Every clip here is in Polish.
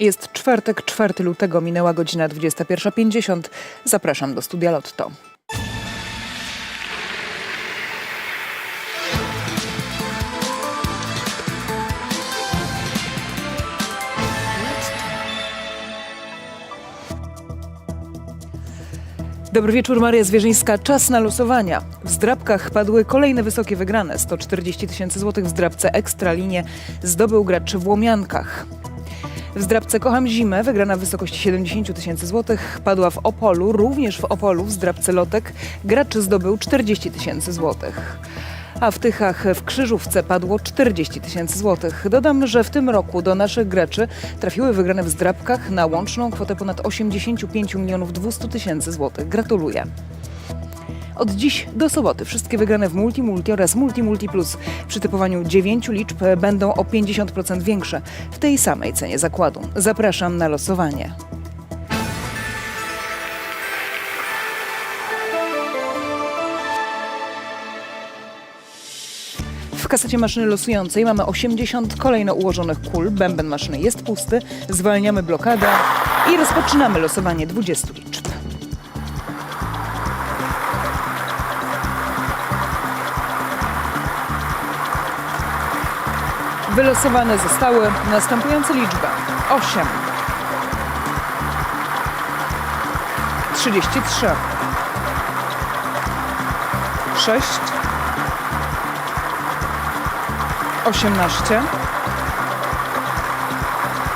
Jest czwartek, 4 lutego, minęła godzina 21.50. Zapraszam do studia Lotto. Dobry wieczór, Maria Zwierzyńska. Czas na losowania. W zdrabkach padły kolejne wysokie wygrane. 140 tysięcy złotych w zdrabce Ekstralinie zdobył gracz w Łomiankach. W zdrabce Kocham Zimę wygrana w wysokości 70 tysięcy złotych padła w Opolu. Również w Opolu w zdrabce Lotek gracz zdobył 40 tysięcy złotych. A w Tychach w Krzyżówce padło 40 tysięcy złotych. Dodam, że w tym roku do naszych graczy trafiły wygrane w zdrabkach na łączną kwotę ponad 85 milionów 200 tysięcy złotych. Gratuluję. Od dziś do soboty wszystkie wygrane w Multi Multi oraz Multi Multi Plus przy typowaniu 9 liczb będą o 50% większe w tej samej cenie zakładu. Zapraszam na losowanie. W kasecie maszyny losującej mamy 80 kolejno ułożonych kul. Bęben maszyny jest pusty. Zwalniamy blokadę i rozpoczynamy losowanie 20 liczb. Wylosowane zostały następujące liczby. 8 33 6 18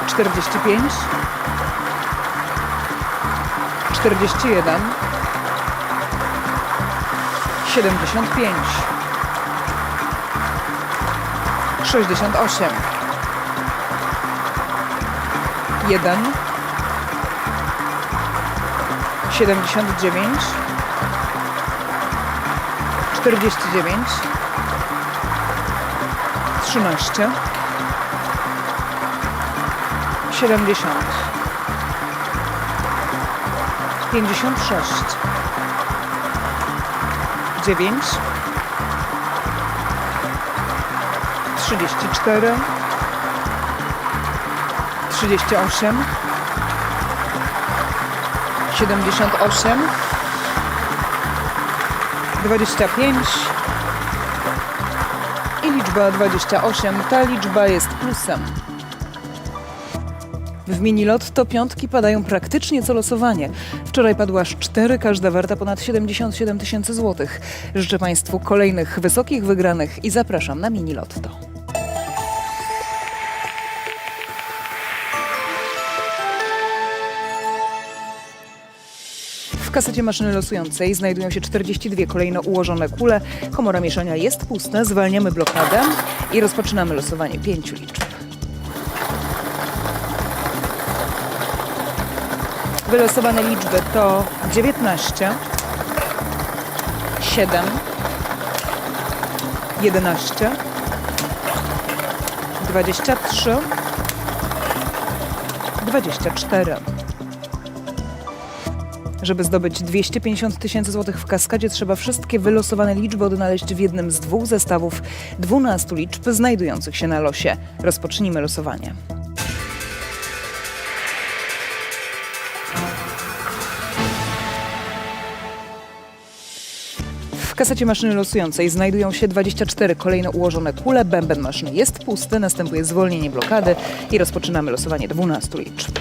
45 41 75 68 1 79 49 13 70 56 9 34 38 78 25 i liczba 28. Ta liczba jest plusem. W mini to piątki padają praktycznie co losowanie. Wczoraj padła aż cztery, każda warta ponad 77 tysięcy złotych. Życzę Państwu kolejnych wysokich wygranych i zapraszam na mini lotto. W kasecie maszyny losującej znajdują się 42 kolejno ułożone kule. Komora mieszania jest pusta, zwalniamy blokadę i rozpoczynamy losowanie pięciu liczb. Wylosowane liczby to 19, 7, 11, 23, 24. Żeby zdobyć 250 tysięcy złotych w kaskadzie, trzeba wszystkie wylosowane liczby odnaleźć w jednym z dwóch zestawów 12 liczb znajdujących się na losie. Rozpocznijmy losowanie. W kasecie maszyny losującej znajdują się 24 kolejno ułożone kule. Bęben maszyny jest pusty, następuje zwolnienie blokady i rozpoczynamy losowanie 12 liczb.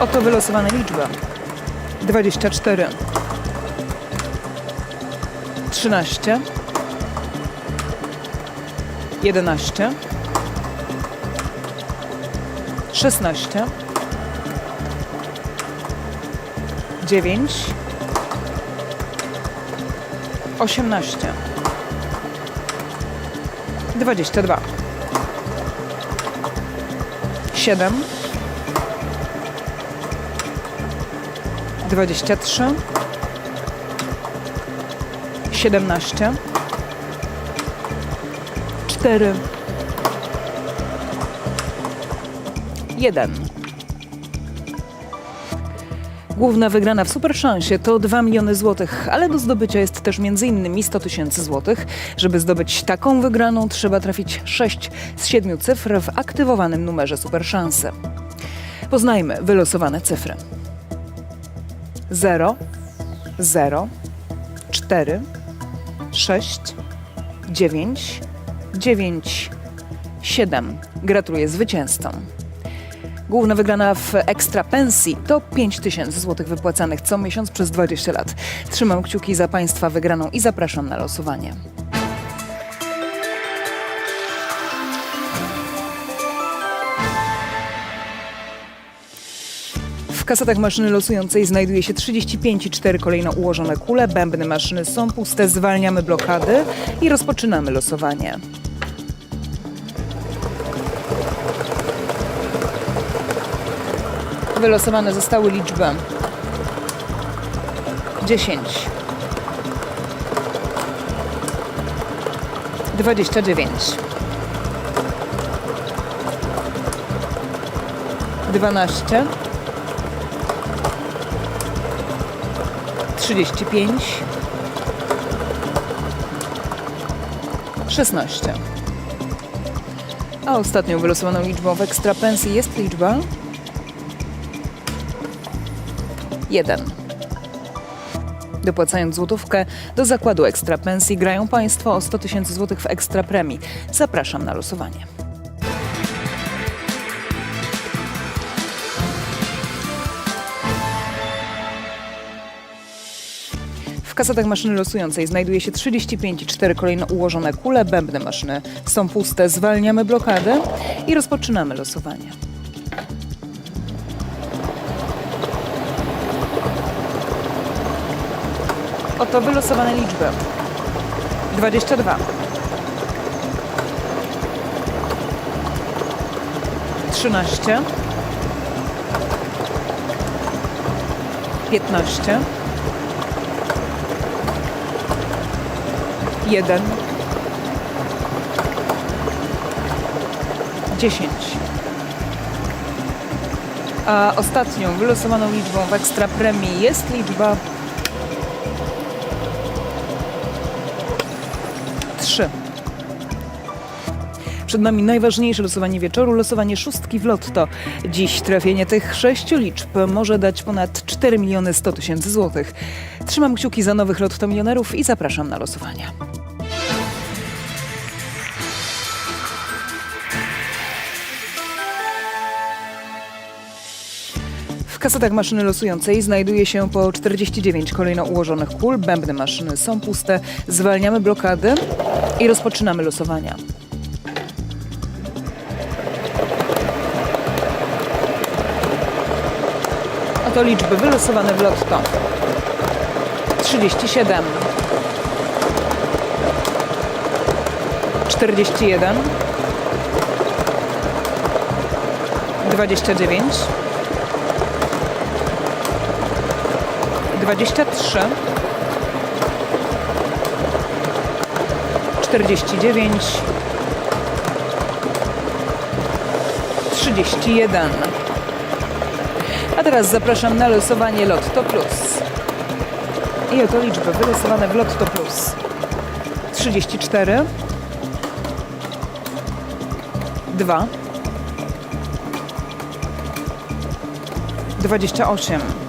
Oto wylosowane liczby. 24 13 11 16 9 18 22 7 23 17 4 1 Główna wygrana w Superszansie to 2 miliony złotych, ale do zdobycia jest też m.in. 100 tysięcy złotych. Żeby zdobyć taką wygraną, trzeba trafić 6 z 7 cyfr w aktywowanym numerze Superszansy. Poznajmy wylosowane cyfry. 0, 0, 4, 6, 9, 9, 7. Gratuluję zwycięzcom. Główna wygrana w ekstra pensji to 5 tysięcy złotych wypłacanych co miesiąc przez 20 lat. Trzymam kciuki za Państwa wygraną i zapraszam na losowanie. Kasetach maszyny losującej znajduje się 35 i 4 kolejno ułożone kule. Bębny maszyny są puste, zwalniamy blokady i rozpoczynamy losowanie. Wylosowane zostały liczby 10, 29, 12, 35, 16. A ostatnią wylosowaną liczbą w ekstra pensji jest liczba 1. Dopłacając złotówkę do zakładu ekstra pensji grają Państwo o 100 tysięcy złotych w ekstra premii. Zapraszam na losowanie. Kasetach maszyny losującej znajduje się 35 i 4 kolejno ułożone kule. Bębny maszyny są puste. Zwalniamy blokadę i rozpoczynamy losowanie. Oto wylosowane liczby. 22. 13. 15. 1. 10. A ostatnią wylosowaną liczbą w ekstra premii jest liczba 3. Przed nami najważniejsze losowanie wieczoru, losowanie szóstki w lotto. Dziś trafienie tych sześciu liczb może dać ponad 4 miliony 100 tysięcy złotych. Trzymam kciuki za nowych lotto milionerów i zapraszam na losowanie. W kasetach maszyny losującej znajduje się po 49 kolejno ułożonych kul. Bębny maszyny są puste. Zwalniamy blokady i rozpoczynamy losowania. Oto liczby wylosowane w lotto. 37 41 29 23 49 31 A teraz zapraszam na losowanie Lotto Plus. I oto liczby wylosowane w Lotto Plus. 34 2 28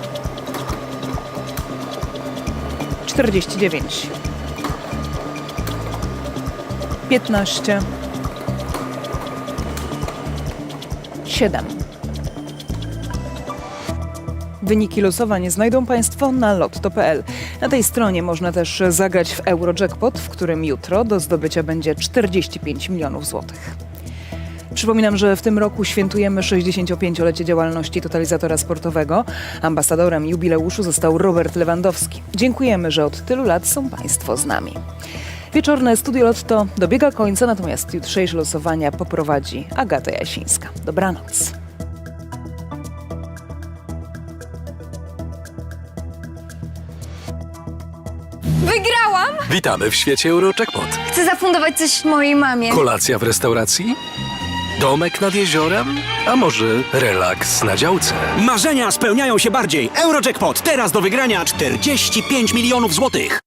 49 15 7 Wyniki losowań znajdą Państwo na lotto.pl. Na tej stronie można też zagrać w Eurojackpot, w którym jutro do zdobycia będzie 45 milionów złotych. Przypominam, że w tym roku świętujemy 65-lecie działalności totalizatora sportowego. Ambasadorem jubileuszu został Robert Lewandowski. Dziękujemy, że od tylu lat są Państwo z nami. Wieczorne Studio Lotto dobiega końca, natomiast jutrzejsze losowania poprowadzi Agata Jasińska. Dobranoc. Wygrałam! Witamy w świecie Eurojackpot. Chcę zafundować coś mojej mamie. Kolacja w restauracji? Domek nad jeziorem? A może relaks na działce? Marzenia spełniają się bardziej. Eurojackpot teraz do wygrania 45 milionów złotych.